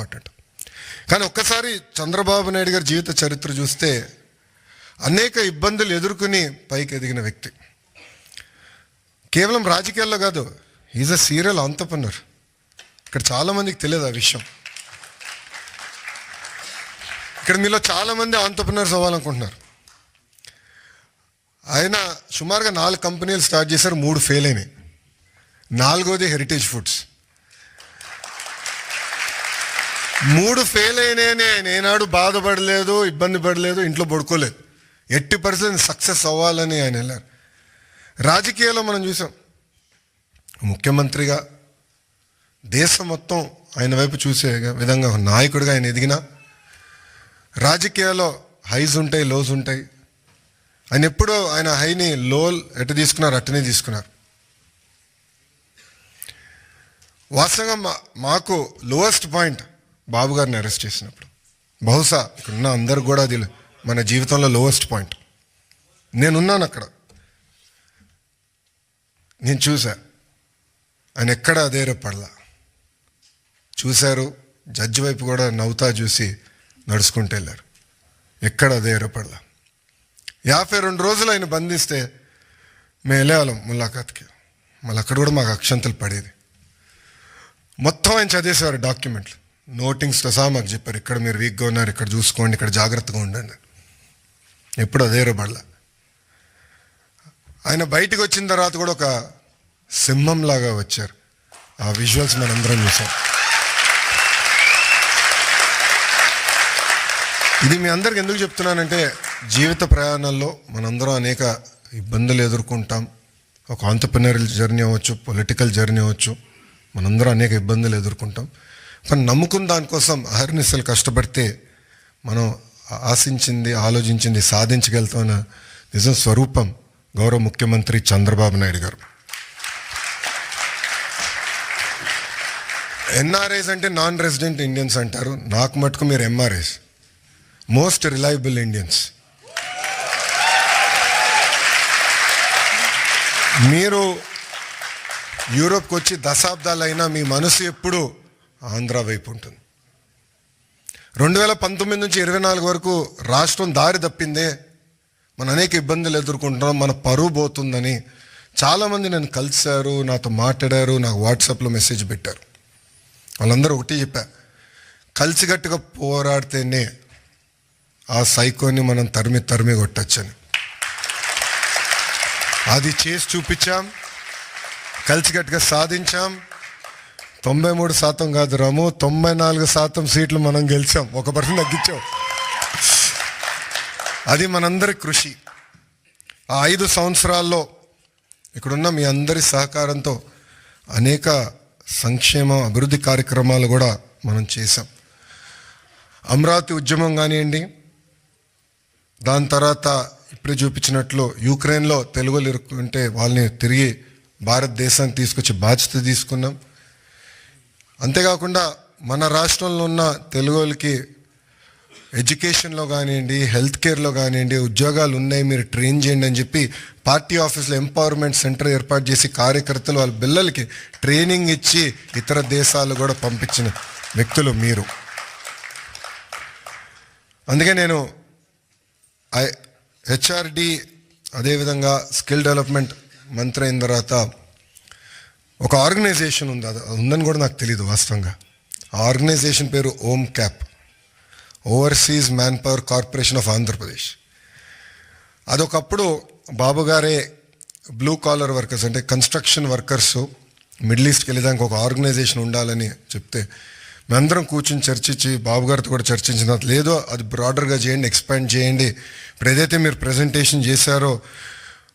Important. కానీ ఒక్కసారి చంద్రబాబు నాయుడు గారి జీవిత చరిత్ర చూస్తే అనేక ఇబ్బందులు ఎదుర్కొని పైకి ఎదిగిన వ్యక్తి. కేవలం రాజకీయాల్లో కాదు ఈజ్ అ సీరియల్ అంతపన్నర్ ఇక్కడ చాలామందికి తెలియదు ఆ విషయం. ఇక్కడ మీలో చాలామంది ఆంటర్ప్రినర్స్ అవ్వాలనుకుంటున్నారు. ఆయన సుమారుగా నాలుగు కంపెనీలు స్టార్ట్ చేశారు మూడు ఫెయిల్ అయినాయి. నాలుగోది హెరిటేజ్ ఫుడ్స్ మూడు ఫెయిల్ అయినాయని. నేనాడు బాధపడలేదు ఇబ్బంది పడలేదు ఇంట్లో పడుకోలేదు. ఎట్టి పర్సెంట్ సక్సెస్ అవ్వాలని ఆయన వెళ్ళారు. రాజకీయాల్లో మనం చూసాం. ముఖ్యమంత్రిగా దేశం మొత్తం ఆయన వైపు చూసే విధంగా నాయకుడిగా ఆయన ఎదిగినా రాజకీయాల్లో హైస్ ఉంటాయి లోస్ ఉంటాయి. ఆయన ఎప్పుడూ ఆయన హైని లో ఎటు తీసుకున్నారు అట్టనే తీసుకున్నారు. వాస్తవంగా మా మాకు లోయెస్ట్ పాయింట్ బాబు గారిని అరెస్ట్ చేసినప్పుడు. బహుశా ఇక్కడున్న అందరు కూడా అది మన జీవితంలో లోవెస్ట్ పాయింట్ నేనున్నాను అక్కడ. నేను చూసా ఆయన ఎక్కడ అదేరపడలా చూశారు జడ్జి వైపు కూడా నవ్వుతా చూసి నడుచుకుంటూ వెళ్ళారు. ఎక్కడ అదేరపడలా యాభై రెండు రోజులు ఆయన బంధిస్తే మేము వెళ్ళేవాళ్ళం ములాఖాత్కి. మళ్ళీ అక్కడ కూడా మాకు అక్షంతలు పడేది. మొత్తం ఆయన చదివేసేవారు డాక్యుమెంట్లు. నోటింగ్స్ సహా మాకు చెప్పారు. ఇక్కడ మీరు వీక్గా ఉన్నారు ఇక్కడ చూసుకోండి ఇక్కడ జాగ్రత్తగా ఉండండి ఎప్పుడు అదే అదేరపడలా ఆయన బయటకు వచ్చిన తర్వాత కూడా ఒక సింహంలాగా వచ్చారు. ఆ విజువల్స్ మనందరం చూసాం. ఇది మీ అందరికి ఎందుకు చెప్తున్నానంటే జీవిత ప్రయాణాల్లో మనందరం అనేక ఇబ్బందులు ఎదుర్కొంటాం. ఒక ఆంటర్ప్రినరల్ జర్నీ అవ్వచ్చు పొలిటికల్ జర్నీ అవ్వచ్చు. మనందరం అనేక ఇబ్బందులు ఎదుర్కొంటాం. కానీ నమ్ముకున్న దానికోసం అహర్నిశలు కష్టపడితే మనం ఆశించింది ఆలోచించింది సాధించగలుగుతామన్న నిజం స్వరూపం గౌరవ ముఖ్యమంత్రి చంద్రబాబు నాయుడు గారు. ఎన్ఆర్ఐస్ అంటే నాన్ రెసిడెంట్ ఇండియన్స్ అంటారు. నాకు మటుకు మీరు ఎంఆర్ఐస్ మోస్ట్ రిలయబుల్ ఇండియన్స్. మీరు యూరోప్కి వచ్చి దశాబ్దాలైనా మీ మనసు ఎప్పుడూ ఆంధ్ర వైపు ఉంటుంది. రెండు వేల పంతొమ్మిది నుంచి ఇరవై నాలుగు వరకు రాష్ట్రం దారి తప్పిందే మన అనేక ఇబ్బందులు ఎదుర్కొంటున్నాం మన పరువు పోతుందని చాలామంది నన్ను కలిశారు నాతో మాట్లాడారు నాకు వాట్సాప్లో మెసేజ్ పెట్టారు. వాళ్ళందరూ ఒకటి చెప్పా కలిసికట్టుగా పోరాడితేనే ఆ సైకోని మనం తరిమి తరిమి కొట్టచ్చని. అది చేసి చూపించాం కలిసికట్టుగా సాధించాం తొంభై మూడు శాతం కాదు రాము తొంభై నాలుగు శాతం సీట్లు మనం గెలిచాం. ఒక పర్సెంట్ తగ్గించాం. అది మనందరి కృషి. ఆ ఐదు సంవత్సరాల్లో ఇక్కడున్న మీ అందరి సహకారంతో అనేక సంక్షేమ అభివృద్ధి కార్యక్రమాలు కూడా మనం చేసాం అమరావతి ఉద్యమం కానివ్వండి దాని తర్వాత ఇప్పుడే చూపించినట్లు యూక్రెయిన్లో తెలుగులు ఇరుక్కుంటే వాళ్ళని తిరిగి భారతదేశానికి తీసుకొచ్చి బాధ్యత తీసుకున్నాం. అంతేకాకుండా మన రాష్ట్రంలో ఉన్న తెలుగు వాళ్ళకి ఎడ్యుకేషన్లో కానివ్వండి హెల్త్ కేర్లో కానివ్వండి ఉద్యోగాలు ఉన్నాయి మీరు ట్రైన్ చేయండి అని చెప్పి పార్టీ ఆఫీస్లో ఎంపవర్మెంట్ సెంటర్ ఏర్పాటు చేసి కార్యకర్తలు వాళ్ళ పిల్లలకి ట్రైనింగ్ ఇచ్చి ఇతర దేశాలు కూడా పంపించిన వ్యక్తులు మీరు. అందుకే నేను ఐ హెచ్ఆర్డి అదేవిధంగా స్కిల్ డెవలప్మెంట్ మంత్రి అయిన తర్వాత ఒక ఆర్గనైజేషన్ ఉంది. అది ఉందని కూడా నాకు తెలియదు వాస్తవంగా. ఆ ఆర్గనైజేషన్ పేరు OMCAP. Overseas man power corporation of Andhra Pradesh అదొకప్పుడు బాబు గారే బ్లూ కాలర్ వర్కర్స్ అంటే కన్స్ట్రక్షన్ వర్కర్స్ మిడిల్ ఈస్ట్కి వెళ్ళేదానికి ఒక ఆర్గనైజేషన్ ఉండాలని చెప్తే మేమందరం కూర్చుని చర్చించి బాబు గారితో కూడా చర్చించిన లేదో అది బ్రాడర్గా చేయండి ఎక్స్పాండ్ చేయండి. ఇప్పుడు ఏదైతే మీరు ప్రజెంటేషన్ చేశారో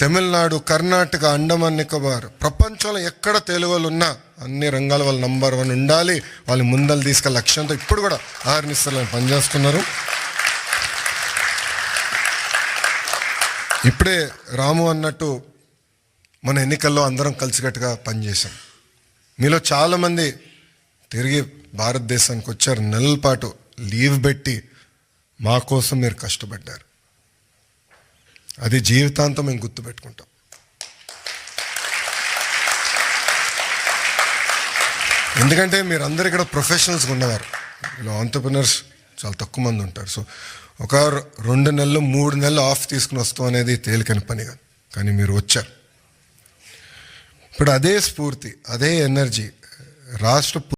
తమిళనాడు కర్ణాటక అండమాన్ నికోబార్. ప్రపంచంలో ఎక్కడ తెలుగు వాళ్ళు ఉన్నా అన్ని రంగాల వాళ్ళు నంబర్ వన్ ఉండాలి. వాళ్ళు ముందలు తీసుకెళ్ళ లక్ష్యంతో ఇప్పుడు కూడా ఆహర్నిశలు పనిచేస్తున్నారు. ఇప్పుడే రాము అన్నట్టు మన ఎన్నికల్లో అందరం కలిసికట్టుగా పనిచేశాం. మీలో చాలామంది తిరిగి భారతదేశానికి వచ్చారు. నెలల పాటు లీవ్ పెట్టి మా కోసం మీరు కష్టపడ్డారు. అది జీవితాంతం మేము గుర్తుపెట్టుకుంటాం. ఎందుకంటే మీరు అందరు ఇక్కడ ప్రొఫెషనల్స్గా ఉన్నవారు. ఇలా ఆంటర్ప్రినర్స్ చాలా తక్కువ మంది ఉంటారు. సో ఒక రెండు నెలలు మూడు నెలలు ఆఫ్ తీసుకుని వస్తాం అనేది తేలికని పని కాదు. కానీ మీరు వచ్చారు. ఇప్పుడు అదే స్ఫూర్తి అదే ఎనర్జీ రాష్ట్ర